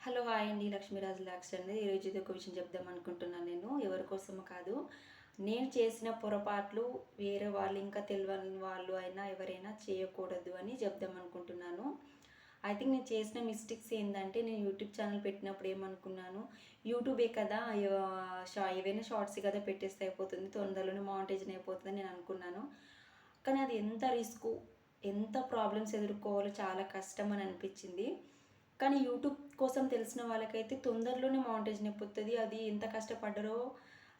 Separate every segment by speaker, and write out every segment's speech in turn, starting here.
Speaker 1: Hello hi అండి. లక్ష్మీరాజు లాక్స్ అండి. ఈరోజు ఇది ఒక విషయం చెప్దాం అనుకుంటున్నాను నేను. ఎవరి కోసమో కాదు. నేను చేసిన పొరపాట్లు వేరే వాళ్ళు ఇంకా తెలియని వాళ్ళు అయినా ఎవరైనా చేయకూడదు అని చెప్దాం అనుకుంటున్నాను. ఐ థింక్ నేను చేసిన మిస్టేక్స్ ఏంటంటే నేను యూట్యూబ్ ఛానల్ పెట్టినప్పుడు ఏమనుకున్నాను? యూట్యూబే కదా షా- ఏవైనా షార్ట్స్ కదా పెట్టేస్తే అయిపోతుంది తొందరలోనే మానిటైజన్ అయిపోతుంది నేను అనుకున్నాను. కానీ అది ఎంత రిస్క్ ఎంత ప్రాబ్లమ్స్ ఎదుర్కోవాలో చాలా కష్టం అని అనిపించింది. కానీ యూట్యూబ్ కోసం తెలిసిన వాళ్ళకైతే తొందరలోనే మౌంటేషన్ అయిపోతుంది అది ఎంత కష్టపడ్డరో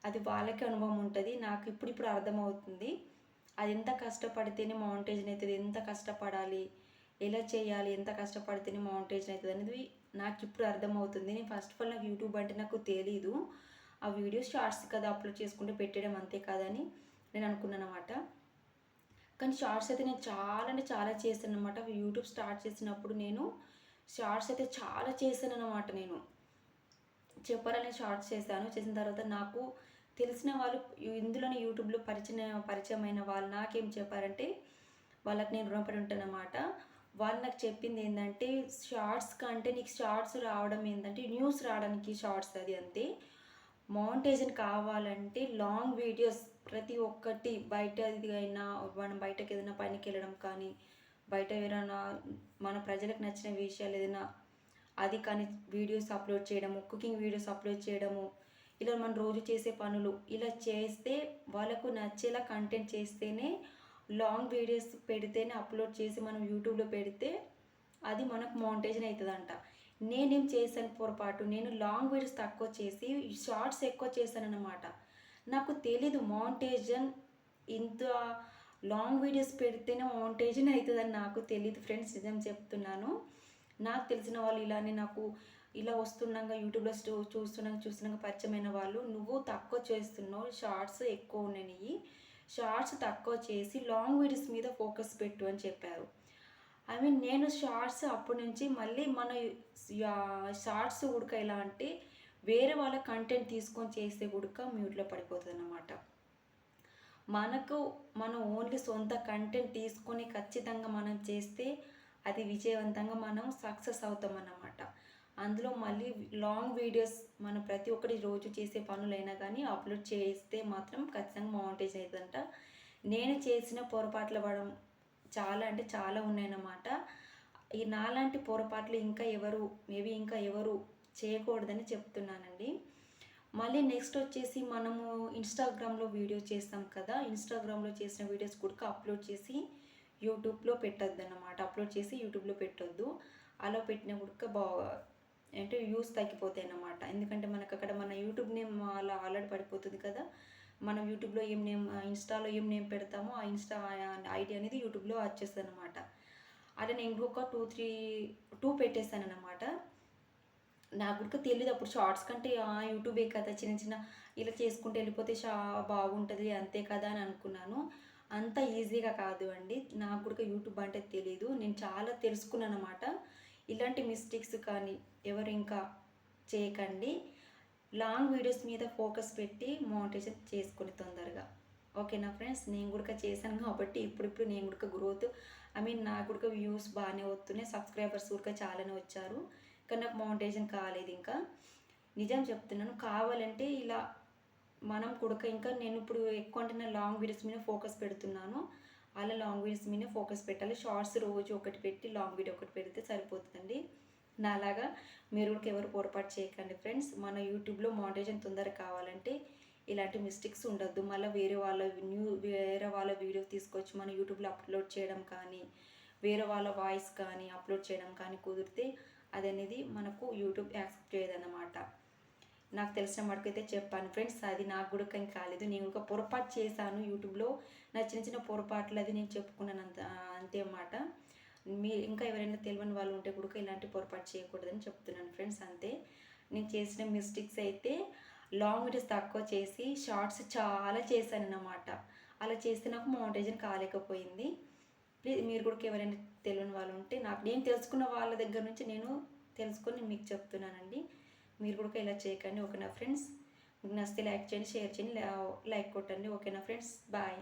Speaker 1: అది వాళ్ళకే అనుభవం ఉంటుంది. నాకు ఇప్పుడు ఇప్పుడు అర్థమవుతుంది. అది ఎంత కష్టపడితేనే మౌంటేషన్ అవుతుంది ఎంత కష్టపడాలి ఎలా చేయాలి ఎంత కష్టపడితేనే మౌంటేషన్ అవుతుంది అనేది నాకు ఇప్పుడు అర్థమవుతుంది. నేను ఫస్ట్ ఆఫ్ ఆల్ నాకు యూట్యూబ్ అంటే నాకు తెలీదు. ఆ వీడియోస్ షార్ట్స్ కదా అప్లోడ్ చేసుకుంటే పెట్టడం అంతే కాదని నేను అనుకున్నాను అనమాట కానీ షార్ట్స్ అయితే నేను చాలా అంటే చాలా చేశాను అనమాట యూట్యూబ్ స్టార్ట్ చేసినప్పుడు నేను షార్ట్స్ అయితే చాలా చేశాను అనమాట నేను. చెప్పాలని షార్ట్స్ చేశాను. చేసిన తర్వాత నాకు తెలిసిన వాళ్ళు ఇందులోనే యూట్యూబ్లో పరిచయం పరిచయమైన వాళ్ళు నాకేం చెప్పారంటే వాళ్ళకి నేను రుణపడి ఉంటానమాట వాళ్ళు నాకు చెప్పింది ఏంటంటే షార్ట్స్ కంటే నీకు షార్ట్స్ రావడం ఏంటంటే న్యూస్ రావడానికి షార్ట్స్ అది అంతే. మౌంటేషన్ కావాలంటే లాంగ్ వీడియోస్ ప్రతి ఒక్కటి బయట ఇది అయినా మనం బయటకు ఏదైనా పనికి వెళ్ళడం కానీ బయట ఏదైనా మన ప్రజలకు నచ్చిన విషయాలు ఏదైనా అది కానీ వీడియోస్ అప్లోడ్ చేయడము కుకింగ్ వీడియోస్ అప్లోడ్ చేయడము ఇలా మనం రోజు చేసే పనులు ఇలా చేస్తే వాళ్ళకు నచ్చేలా కంటెంట్ చేస్తేనే లాంగ్ వీడియోస్ పెడితేనే అప్లోడ్ చేసి మనం యూట్యూబ్లో పెడితే అది మనకు మౌంటేషన్ అవుతుందంట నేనేం చేశాను పొరపాటు? నేను లాంగ్ వీడియోస్ తక్కువ చేసి షార్ట్స్ ఎక్కువ చేశానన్నమాట. నాకు తెలీదు మౌంటేజన్ ఇంత లాంగ్ వీడియోస్ పెడితేనే మౌంటేజన్ అవుతుందని నాకు తెలియదు ఫ్రెండ్స్ నిజం చెప్తున్నాను. నాకు తెలిసిన వాళ్ళు ఇలానే నాకు ఇలా వస్తుండగా యూట్యూబ్లో చూస్తుండగా చూస్తున్నాక పరిచయమైన వాళ్ళు నువ్వు తక్కువ చేస్తున్నావు షార్ట్స్ ఎక్కువ ఉన్నాయి షార్ట్స్ తక్కువ చేసి లాంగ్ వీడియోస్ మీద ఫోకస్ పెట్టు అని చెప్పారు. ఐ మీన్ నేను షార్ట్స్ అప్పటి నుంచి మళ్ళీ మన షార్ట్స్ ఉడక ఎలా అంటే వేరే వాళ్ళ కంటెంట్ తీసుకొని చేస్తే ఉడక మ్యూట్లో పడిపోతుంది అన్నమాట మనకు మనం ఓన్లీ సొంత కంటెంట్ తీసుకొని ఖచ్చితంగా మనం చేస్తే అది విజయవంతంగా మనం సక్సెస్ అవుతాం అన్నమాట అందులో మళ్ళీ లాంగ్ వీడియోస్ మనం ప్రతి ఒక్కటి రోజు చేసే పనులైనా కానీ అప్లోడ్ చేస్తే మాత్రం ఖచ్చితంగా మౌంటేజ్ అవుతుందంట నేను చేసిన పొరపాట్లు పడడం చాలా అంటే చాలా ఉన్నాయన్నమాట. ఈ నాలాంటి పొరపాట్లు ఇంకా ఎవరు మేబీ ఇంకా ఎవరు చేయకూడదని చెప్తున్నానండి. మళ్ళీ నెక్స్ట్ వచ్చేసి మనము ఇన్స్టాగ్రామ్లో వీడియో చేస్తాం కదా ఇన్స్టాగ్రామ్లో చేసిన వీడియోస్ కూడా అప్లోడ్ చేసి యూట్యూబ్లో పెట్టద్దు అన్నమాట అప్లోడ్ చేసి యూట్యూబ్లో పెట్టొద్దు. అలా పెట్టిన కూడా బాగా అంటే వ్యూస్ తగ్గిపోతాయి అన్నమాట ఎందుకంటే మనకు అక్కడ మన యూట్యూబ్ నేమ్ అలా ఆల్రెడీ పడిపోతుంది కదా. మనం యూట్యూబ్లో ఏం నేమ్ ఇన్స్టాలో ఏం నేమ్ పెడతామో ఆ ఇన్స్టా ఐడి అనేది యూట్యూబ్లో వచ్చేస్తుంది అనమాట అలా నేను ఇంకొక టూ త్రీ టూ పెట్టేస్తాను అనమాట నాకు కూడా తెలియదు అప్పుడు షార్ట్స్ కంటే యూట్యూబే కదా చిన్న చిన్న ఇలా చేసుకుంటూ వెళ్ళిపోతే షా బాగుంటుంది అంతే కదా అని అనుకున్నాను. అంత ఈజీగా కాదు అండి. నాకు కూడా యూట్యూబ్ అంటే తెలియదు నేను చాలా తెలుసుకున్నాను అనమాట ఇలాంటి మిస్టేక్స్ కానీ ఎవరు ఇంకా చేయకండి. లాంగ్ వీడియోస్ మీద ఫోకస్ పెట్టి మోనిటైజేషన్ చేసుకుని తొందరగా. ఓకేనా ఫ్రెండ్స్? నేను కూడా చేశాను కాబట్టి ఇప్పుడిప్పుడు నేను కూడా గ్రోత్ ఐ మీన్ నాకు కూడా వ్యూస్ బాగానే వస్తున్నాయి. సబ్స్క్రైబర్స్ కూడా చాలానే వచ్చారు. కానీ నాకు మౌంటేషన్ కాలేదు ఇంకా. నిజం చెప్తున్నాను కావాలంటే ఇలా మనం కుడక ఇంకా నేను ఇప్పుడు ఎక్కువ అంటే నా లాంగ్ వీడియోస్ మీద ఫోకస్ పెడుతున్నాను. అలా లాంగ్ వీడియోస్ మీద ఫోకస్ పెట్టాలి. షార్ట్స్ రోజు ఒకటి పెట్టి లాంగ్ వీడియో ఒకటి పెడితే సరిపోతుందండి. నాలాగా మీరు కూడా ఎవరు పొరపాటు చేయకండి ఫ్రెండ్స్ మన యూట్యూబ్లో మోటివేషన్ తొందరగా కావాలంటే ఇలాంటి మిస్టేక్స్ ఉండొద్దు. మళ్ళీ వేరే వాళ్ళ న్యూ వేరే వాళ్ళ వీడియో తీసుకొచ్చి మన యూట్యూబ్లో అప్లోడ్ చేయడం కానీ వేరే వాళ్ళ వాయిస్ కానీ అప్లోడ్ చేయడం కానీ కుదిరితే అది అనేది మనకు యూట్యూబ్ యాక్సెప్ట్ చేయదన్నమాట. నాకు తెలిసిన మటుకైతే చెప్పాను ఫ్రెండ్స్ అది నాకు కూడా కానీ కాలేదు. నేను ఇంకా పొరపాటు చేశాను యూట్యూబ్లో. నా చిన్న చిన్న పొరపాట్లు అది నేను చెప్పుకున్నాను అంత అంతే అన్నమాట. మీ ఇంకా ఎవరైనా తెలియని వాళ్ళు ఉంటే కూడా ఇలాంటి పొరపాటు చేయకూడదని చెప్తున్నాను ఫ్రెండ్స్ అంతే. నేను చేసిన మిస్టేక్స్ అయితే లాంగ్ వీడియోస్ తక్కువ చేసి షార్ట్స్ చాలా చేశాను అన్నమాట అలా చేస్తే నాకు మౌంటేజన్ కాలేకపోయింది. ప్లీజ్ మీరు కూడా ఎవరైనా తెలియని వాళ్ళు ఉంటే నాకు నేను తెలుసుకున్న వాళ్ళ దగ్గర నుంచి నేను తెలుసుకొని మీకు చెప్తున్నానండి. మీరు కూడా ఇలా చేయకండి ఓకేనా ఫ్రెండ్స్? మీకు నచ్చితే లైక్ చేయండి షేర్ చేయండి లైక్ కొట్టండి ఓకేనా ఫ్రెండ్స్? బాయ్.